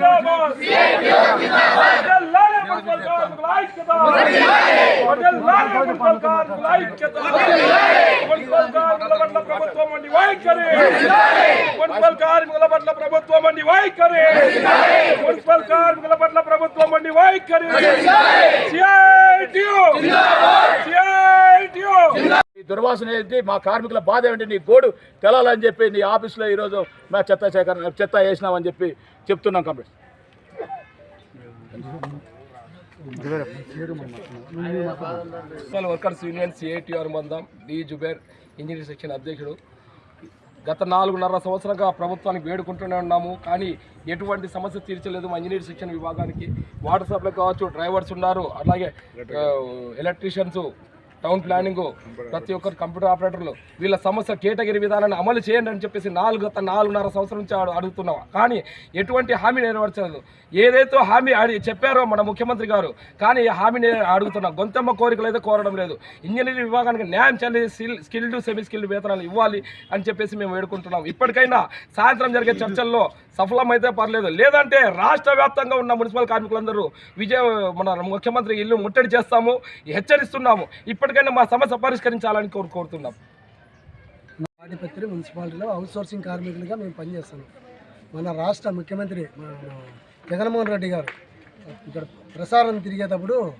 Jabba! Municipal కార్మికుల పట్ల ప్రభుత్వం అండి వైఖరి మున్సిపల్ కార్మికుల పట్ల ప్రభుత్వం అండి వైఖరి మున్సిపల్ కార్మికుల పట్ల ప్రభుత్వం అండి వైఖరి దుర్వాసన ఏంటి? మా కార్మికుల బాధ ఏంటి? నీ గోడు తెలాలని చెప్పి నీ ఆఫీస్లో ఈరోజు మా చెత్త సేకరణ చెత్త వేసినామని చెప్పి చెప్తున్నాం complete municipal workers union CITU మందం డి జుబేర్ ఇంజనీరింగ్ సెక్షన్ అధ్యక్షుడు. గత నాలుగున్నర సంవత్సరంగా ప్రభుత్వానికి వేడుకుంటూనే ఉన్నాము కానీ ఎటువంటి సమస్య తీర్చలేదు మా ఇంజనీరింగ్ సెక్షన్ విభాగానికి. వాటర్ సప్లై కావచ్చు డ్రైవర్స్ ఉన్నారు అలాగే ఎలక్ట్రీషియన్స్ టౌన్ ప్లానింగ్ ప్రతి ఒక్కరు కంప్యూటర్ ఆపరేటర్లు వీళ్ళ సమస్య కేటగిరీ విధానాన్ని అమలు చేయండి అని చెప్పేసి నాలుగు గత నాలుగున్నర సంవత్సరం నుంచి అడు- అడుగుతున్నాం కానీ ఎటువంటి హామీ నెరవేర్చలేదు. ఏదైతే హామీ అడి చెప్పారో మన ముఖ్యమంత్రి గారు కానీ ఈ హామీ అడుగుతున్నాం గొంతమ్మ కోరికలు అయితే కోరడం లేదు. ఇంజనీరింగ్ విభాగానికి న్యాయం చెంది స్కిల్ స్కిల్డ్ సెమీ స్కిల్డ్ వేతనాలు ఇవ్వాలి అని చెప్పేసి మేము వేడుకుంటున్నాం. ఇప్పటికైనా సాయంత్రం జరిగే చర్చల్లో సఫలమైతే పర్లేదు. లేదంటే రాష్ట్ర వ్యాప్తంగా ఉన్న మున్సిపల్ కార్మికులందరూ విజయ మన ముఖ్యమంత్రి ఇల్లు ముట్టడి చేస్తాము హెచ్చరిస్తున్నాము. ఇప్పటికైనా మా సమస్య పరిష్కరించాలని కోరు కోరుతున్నాం. తాడిపత్రి మున్సిపాలిటీలో అవుట్ సోర్సింగ్ కార్మికులుగా మేము పనిచేస్తాం. మన రాష్ట్ర ముఖ్యమంత్రి జగన్మోహన్ రెడ్డి గారు ఇక్కడ ప్రసారం తిరిగేటప్పుడు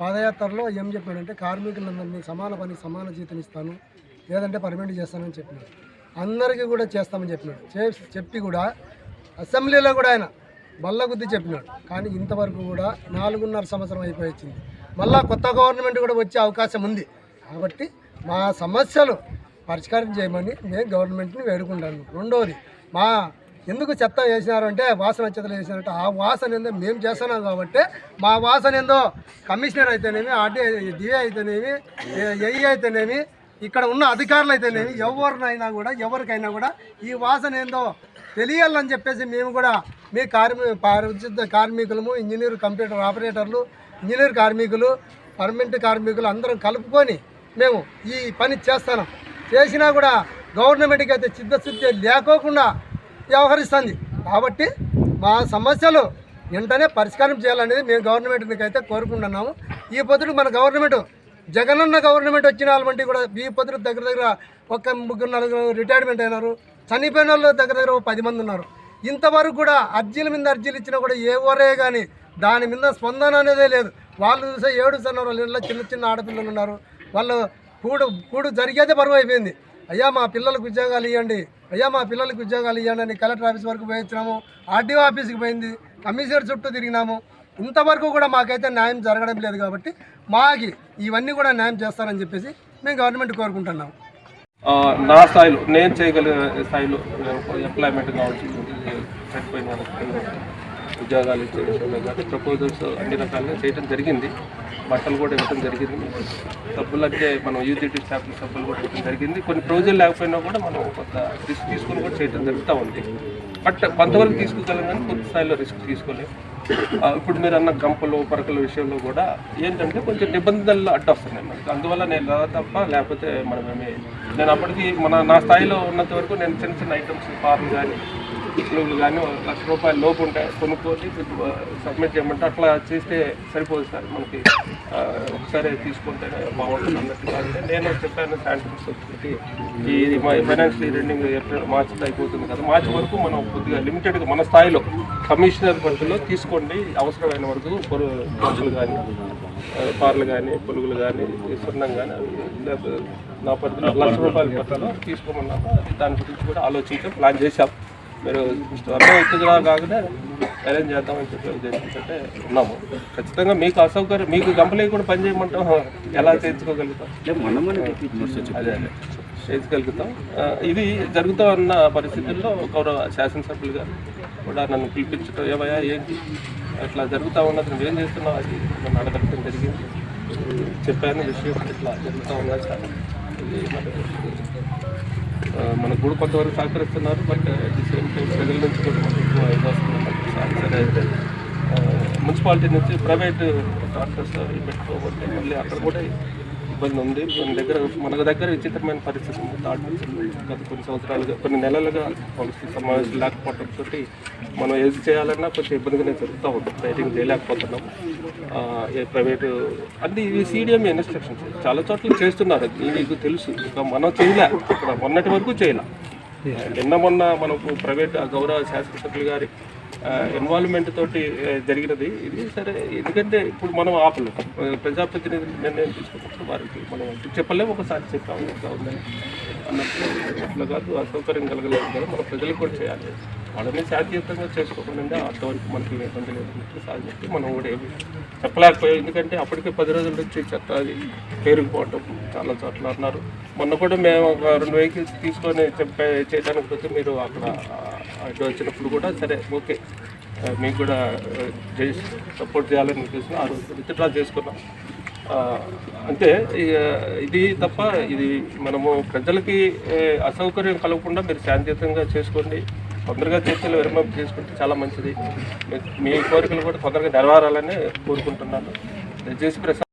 పాదయాత్రలో ఏం చెప్పాడంటే కార్మికులందరినీ సమాన పని సమాన జీతం ఇస్తాను లేదంటే పర్మనెంట్ చేస్తానని చెప్పినాడు. అందరికీ కూడా చేస్తామని చెప్పినాడు. చే- చెప్పి కూడా అసెంబ్లీలో కూడా ఆయన బల్లగుద్ది చెప్పినాడు. కానీ ఇంతవరకు కూడా నాలుగున్నర సంవత్సరం అయిపోయింది మళ్ళా కొత్త గవర్నమెంట్ కూడా వచ్చే అవకాశం ఉంది. కాబట్టి మా సమస్యలు పరిష్కారం చేయమని మేము గవర్నమెంట్ని వేడుకుంటాను రెండోది మా ఎందుకు చెత్త వేసినారు అంటే వాసన చెత్తలు వేసినారంటే ఆ వాసన ఏందో మేము చేస్తున్నాం కాబట్టి మా వాసన ఏందో కమిషనర్ అయితేనేమి ఆర్డీ డిఏ అయితేనేమి ఏఈ అయితేనేమి ఇక్కడ ఉన్న అధికారులు అయితేనేమి ఎవరినైనా కూడా ఎవరికైనా కూడా ఈ వాసన ఏందో తెలియాలని చెప్పేసి మేము కూడా మీ కార్మి పారిశుద్ధ కార్మికులము ఇంజనీర్ కంప్యూటర్ ఆపరేటర్లు ఇంజనీర్ కార్మికులు పర్మనెంట్ కార్మికులు అందరం కలుపుకొని మేము ఈ పని చేస్తాను. చేసినా కూడా గవర్నమెంట్కి అయితే చిత్తశుద్ధి లేకోకుండా వ్యవహరిస్తుంది. కాబట్టి మా సమస్యలు వెంటనే పరిష్కారం చేయాలనేది మేము గవర్నమెంట్కి అయితే కోరుకుంటున్నాము. ఈ పొద్దుడు మన గవర్నమెంట్ జగనన్న గవర్నమెంట్ వచ్చిన వాళ్ళంటే కూడా ఈ పొద్దుడు దగ్గర దగ్గర ఒక ముగ్గురు నలుగురు రిటైర్మెంట్ అయినారు. చనిపోయిన వాళ్ళు దగ్గర దగ్గర ఒక పది మంది ఉన్నారు. ఇంతవరకు కూడా అర్జీల మీద అర్జీలు ఇచ్చినా కూడా ఏ ఊరే కానీ దాని మీద స్పందన అనేదే లేదు. వాళ్ళు చూసే ఏడు సన్న వాళ్ళ ఇంట్లో చిన్న చిన్న ఆడపిల్లలు ఉన్నారు. వాళ్ళు కూడు కూడు జరిగేదే బరువు అయిపోయింది. అయ్యా మా పిల్లలకు ఉద్యోగాలు ఇవ్వండి అయ్యా మా పిల్లలకు ఉద్యోగాలు ఇవ్వండి అని కలెక్టర్ ఆఫీస్ వరకు పోయించినాము ఆర్డీఓ ఆఫీస్కి పోయింది. కమిషనర్ చుట్టూ తిరిగినాము. ఇంతవరకు కూడా మాకైతే న్యాయం జరగడం లేదు కాబట్టి మాకి ఇవన్నీ కూడా న్యాయం చేస్తారని చెప్పేసి మేము గవర్నమెంట్ కోరుకుంటున్నాము నా స్థాయిలో నేను చేయగలిగిన స్థాయిలో ఎంప్లాయ్మెంట్ కావచ్చు చనిపోయిన ఉద్యోగాలు ఇచ్చే విషయంలో కానీ ప్రపోజల్స్ అన్ని రకాలుగా చేయడం జరిగింది. బట్టలు కూడా ఇవ్వడం జరిగింది. సబ్బులు అంటే మనం యూజిటీ స్టాఫ్ సబ్బులు కూడా ఇవ్వడం జరిగింది. కొన్ని ప్రొవిజన్ లేకపోయినా కూడా మనం కొంత రిస్క్ తీసుకొని కూడా చేయడం జరుగుతూ ఉంది. బట్ కొంతవరకు తీసుకోగలం కానీ కొంత స్థాయిలో రిస్క్ తీసుకోలేము ఇప్పుడు మీరు అన్న గంపలు పరకల విషయంలో కూడా ఏంటంటే కొంచెం నిబంధనలు అడ్డొస్తున్నాయి మనకి అందువల్ల నేను రా తప్ప లేకపోతే మనమేమి నేను అప్పటికి మన నా స్థాయిలో ఉన్నంత వరకు నేను చిన్న చిన్న ఐటమ్స్ పార్లు కానీ పులుగులు కానీ ఒక లక్ష రూపాయల లోపు ఉంటాయి. కొనుక్కొని సబ్మిట్ చేయమంటే అట్లా చేస్తే సరిపోదు సార్ మనకి. ఒకసారి తీసుకుంటే బాగుంటుంది అన్నట్టుగా నేను చెప్పాను శానిటరీ సొసైటీ ఇది ఫైనాన్షియల్ రెండింగ్ ఏప్రిల్ మార్చిలో అయిపోతుంది కదా. మార్చి వరకు మనం కొద్దిగా లిమిటెడ్గా మన స్థాయిలో కమిషనర్ పరిధిలో తీసుకోండి. అవసరమైన వరకు పొరు కానీ పార్లు కానీ పులుగులు కానీ సున్నం కానీ నా పరిధిలో లక్ష రూపాయల పరిధిలో తీసుకోమన్నాము? దాని గురించి కూడా ఆలోచించాం ప్లాన్ చేశాం. మీరు అర్థం అవుతుందిలా కాకుండా అరేంజ్ చేద్దామని చెప్పి ఉద్దేశించే ఉన్నాము. ఖచ్చితంగా మీకు అసౌకర్యం మీకు కంపెనీ కూడా పని చేయమంటాం ఎలా చేయించుకోగలుగుతాం? అదే అదే చేయించగలుగుతాం ఇది జరుగుతూ ఉన్న పరిస్థితుల్లో గౌరవ శాసనసభ్యులు గారు కూడా నన్ను పిలిపించడం ఏమయ్యా ఏంటి? అట్లా జరుగుతూ ఉన్నది నువ్వు ఏం చేస్తున్నావు? అది నన్ను అడగడం జరిగింది. చెప్పాను విషయం ఇట్లా జరుగుతూ మరి ఆ, మనకు కూడా కొంతవరకు సహకరిస్తున్నారు but at the same time ప్రజల నుంచి కూడా మనకు ఎక్కువ ఇది సరే అయితే మున్సిపాలిటీ నుంచి ప్రైవేట్ డాక్టర్స్ పెట్టుకోబట్టి మళ్ళీ అక్కడ కూడా ఇబ్బంది ఉంది. మన దగ్గర మన దగ్గర విచిత్రమైన పరిస్థితి ఉంది. థర్డ్ గత కొన్ని సంవత్సరాలుగా కొన్ని నెలలుగా కౌన్సిల్ సమావేశం లేకపోవడంతో మనం ఏది చేయాలన్నా కొంచెం ఇబ్బందిగానే జరుగుతూ ఉంది. రైటింగ్ చేయలేకపోతున్నాం ఏ ప్రైవేటు అంటే ఇవి సీడిఎం ఇన్స్ట్రక్షన్స్. చాలా చోట్ల చేస్తున్నారు. అది మీకు తెలుసు. ఇంకా మనం చేయలే. ఇక్కడ మొన్నటి వరకు చేయలే. నిన్న మొన్న మనకు ప్రైవేట్ గౌరవ శాసనసభ్యులు గారి ఇన్వాల్వ్మెంట్ తోటి జరిగినది. ఇది సరే ఎందుకంటే ఇప్పుడు మనం ఆపలేం. ప్రజాప్రతినిధి ప్రజాప్రతినిధులు నిర్ణయం తీసుకున్నప్పుడు వారికి మనం చెప్పలేము ఒకసారి చెప్పాము ఇట్లా ఉందని. అన్నప్పుడు అట్లా కాదు అసౌకర్యం కలగలేదు కదా మన ప్రజలకు కూడా చేయాలి. వాళ్ళనే శాంతియుతంగా చేసుకోకుండా అంతవరకు మనకి ఇబ్బంది లేదు అన్నట్లు చెప్పి మనం కూడా ఏమి చెప్పలేకపోయాం. ఎందుకంటే అప్పటికే పది రోజుల నుంచి చెత్త అది పేరుకుపోవటం చాలా చోట్ల అన్నారు. మొన్న కూడా మేము ఒక రెండు వెహికల్స్ తీసుకొని చెప్పే చేయడానికి పోతే మీరు అక్కడ అటు వచ్చినప్పుడు కూడా సరే ఓకే. మీకు కూడా సపోర్ట్ చేయాలని ఉద్దేశం ఆ రోజు విత్డ్రా చేసుకున్నాం. అంటే ఇది తప్ప ఇది మనము ప్రజలకి అసౌకర్యం కలగకుండా మీరు శాంతియుతంగా చేసుకోండి. తొందరగా చర్చలు విరమణ చేసుకుంటే చాలా మంచిది. మీ- కోరికలు కూడా తొందరగా నెరవేరాలని కోరుకుంటున్నాను. దయచేసి ప్రసాద్